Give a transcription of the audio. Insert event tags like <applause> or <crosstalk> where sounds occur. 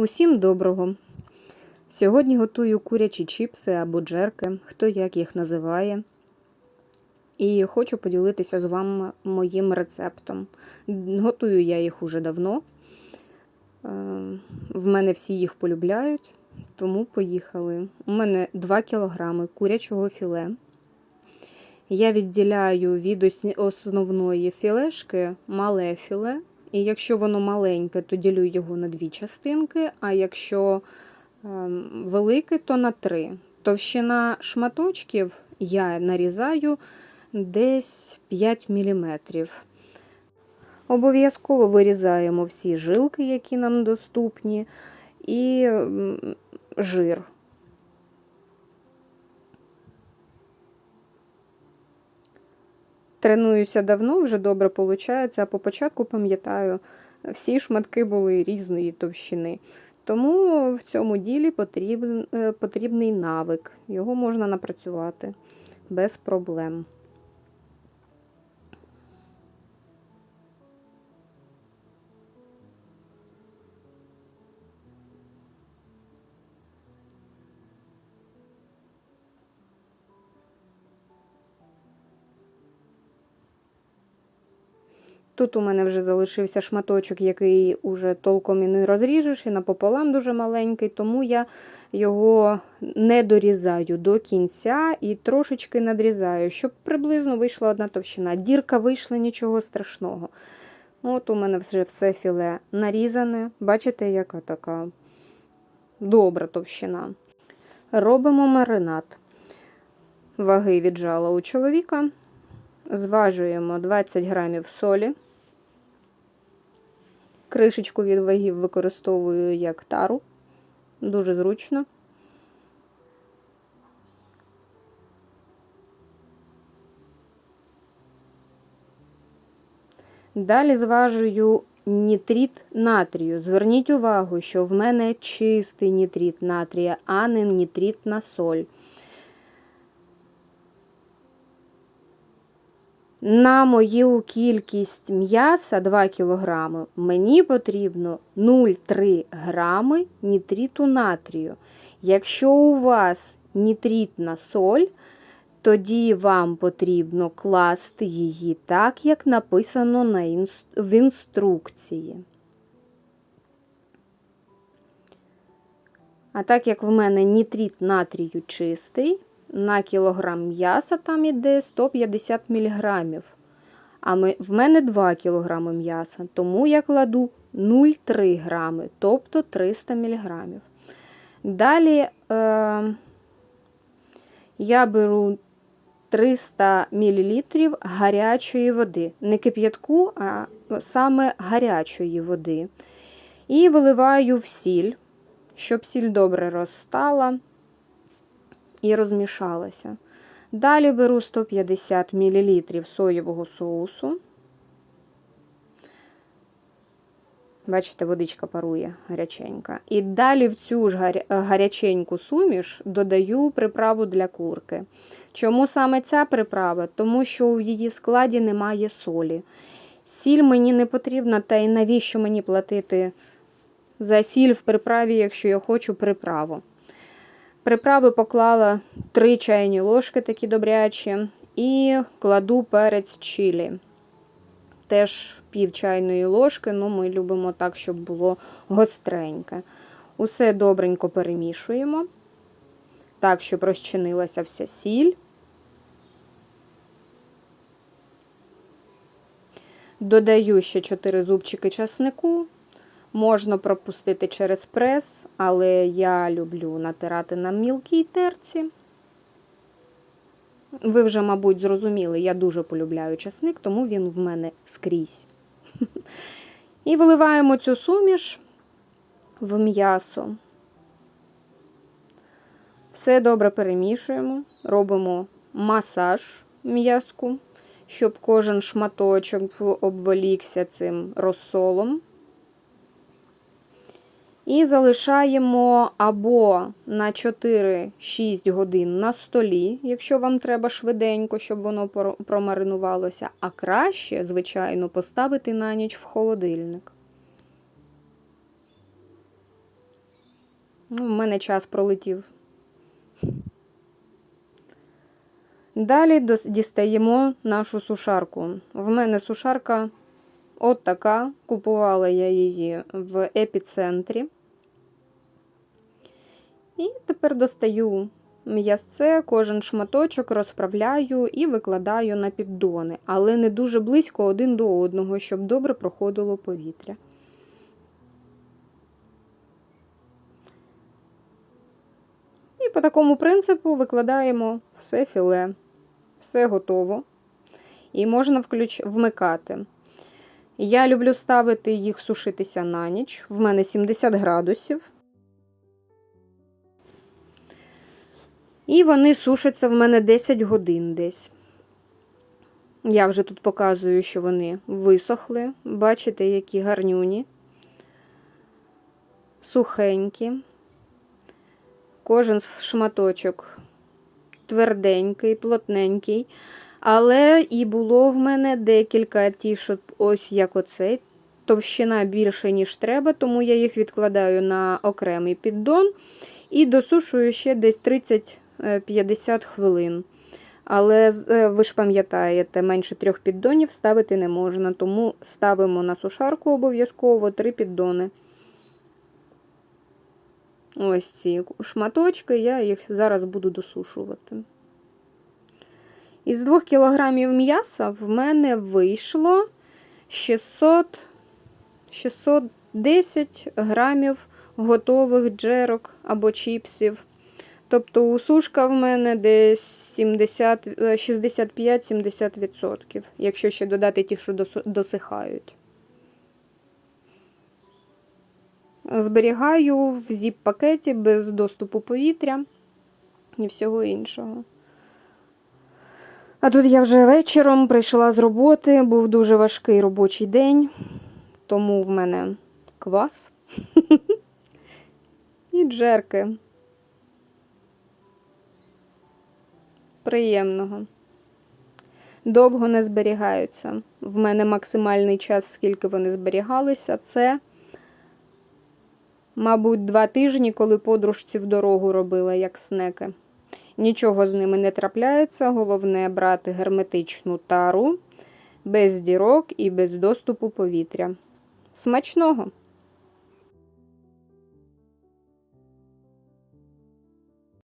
Усім доброго! Сьогодні готую курячі чіпси або джерки, хто як їх називає. І хочу поділитися з вами моїм рецептом. Готую я їх уже давно. Е, В мене всі їх полюбляють, тому поїхали. У мене 2 кг курячого філе. Я відділяю від основної філешки мале філе. І якщо воно маленьке, то ділю його на дві частинки, а якщо ем, велике, то на три. Товщина шматочків я нарізаю десь 5 мм. Обов'язково вирізаємо всі жилки, які нам доступні, і жир. Тренуюся давно, вже добре виходить, а по початку пам'ятаю, всі шматки були різної товщини. Тому в цьому ділі потрібен, потрібний навик. Його можна напрацювати без проблем. Тут у мене вже залишився шматочок, який уже толком і не розріжеш, і напополам дуже маленький, тому я його не дорізаю до кінця і трошечки надрізаю, щоб приблизно вийшла одна товщина. Дірка вийшла, нічого страшного. От у мене вже все філе нарізане. Бачите, яка така добра товщина. Робимо маринад. Ваги віджала у чоловіка. Зважуємо 20 грамів солі. Кришечку від вагів використовую як тару. Дуже зручно. Далі зважую нітрит натрію. Зверніть увагу, що в мене чистий нітрит натрія, а не нітритна соль. На мою кількість м'яса 2 кг мені потрібно 0,3 грами нітриту натрію. Якщо у вас нітритна соль, тоді вам потрібно класти її так, як написано в інструкції. А так як в мене нітрит натрію чистий, на кілограм м'яса там іде 150 мг. А ми, в мене 2 кг м'яса, тому я кладу 0,3 грами, тобто 300 мг. Далі е, я беру 300 мл гарячої води. Не кип'ятку, а саме гарячої води. І виливаю в сіль, щоб сіль добре розстала і розмішалася. Далі беру 150 мл соєвого соусу. Бачите, водичка парує гаряченька. І далі в цю ж гаряченьку суміш додаю приправу для курки. Чому саме ця приправа? Тому що в її складі немає солі. Сіль мені не потрібна, та й навіщо мені платити за сіль в приправі, якщо я хочу приправу. Приправи поклала 3 чайні ложки, такі добрячі, і кладу перець чилі. Теж пів чайної ложки, ну ми любимо так, щоб було гостреньке. Усе добренько перемішуємо, так, щоб розчинилася вся сіль. Додаю ще 4 зубчики часнику. Можна пропустити через прес, але я люблю натирати на мілкій терці. Ви вже, мабуть, зрозуміли, я дуже полюбляю часник, тому він в мене скрізь. <laughs> І виливаємо цю суміш в м'ясо. Все добре перемішуємо, робимо масаж м'язку, щоб кожен шматочок обволікся цим розсолом. І залишаємо або на 4-6 годин на столі, якщо вам треба швиденько, щоб воно промаринувалося, а краще, звичайно, поставити на ніч в холодильник. Ну, в мене час пролетів. Далі дістаємо нашу сушарку. В мене сушарка от така. Купувала я її в епіцентрі. І тепер достаю м'ясце, кожен шматочок розправляю і викладаю на піддони, але не дуже близько один до одного, щоб добре проходило повітря. І по такому принципу викладаємо все філе, все готово. І можна включ... вмикати. Я люблю ставити їх сушитися на ніч. В мене 70 градусів. І вони сушаться в мене 10 годин десь. Я вже тут показую, що вони висохли. Бачите, які гарнюні, сухенькі. Кожен шматочок тверденький, плотненький. Але і було в мене декілька ті, що ось як оцей. Товщина більше, ніж треба, тому я їх відкладаю на окремий піддон і досушую ще десь 30-50 хвилин. Але е, ви ж пам'ятаєте, менше трьох піддонів ставити не можна, тому ставимо на сушарку обов'язково три піддони. Ось ці шматочки, я їх зараз буду досушувати. Із 2 кілограмів м'яса в мене вийшло 600, 610 грамів готових джерок або чіпсів. Тобто сушка в мене десь 70, е, 65-70%, якщо ще додати ті, що досихають. Зберігаю в зіп-пакеті без доступу повітря і всього іншого. А тут я вже вечором прийшла з роботи, був дуже важкий робочий день, тому в мене квас <laughs> і джерки. Приємного. Довго не зберігаються. В мене максимальний час, скільки вони зберігалися, це, мабуть, два тижні, коли подружці в дорогу робила, як снеки. Нічого з ними не трапляється. Головне брати герметичну тару без дірок і без доступу повітря. Смачного!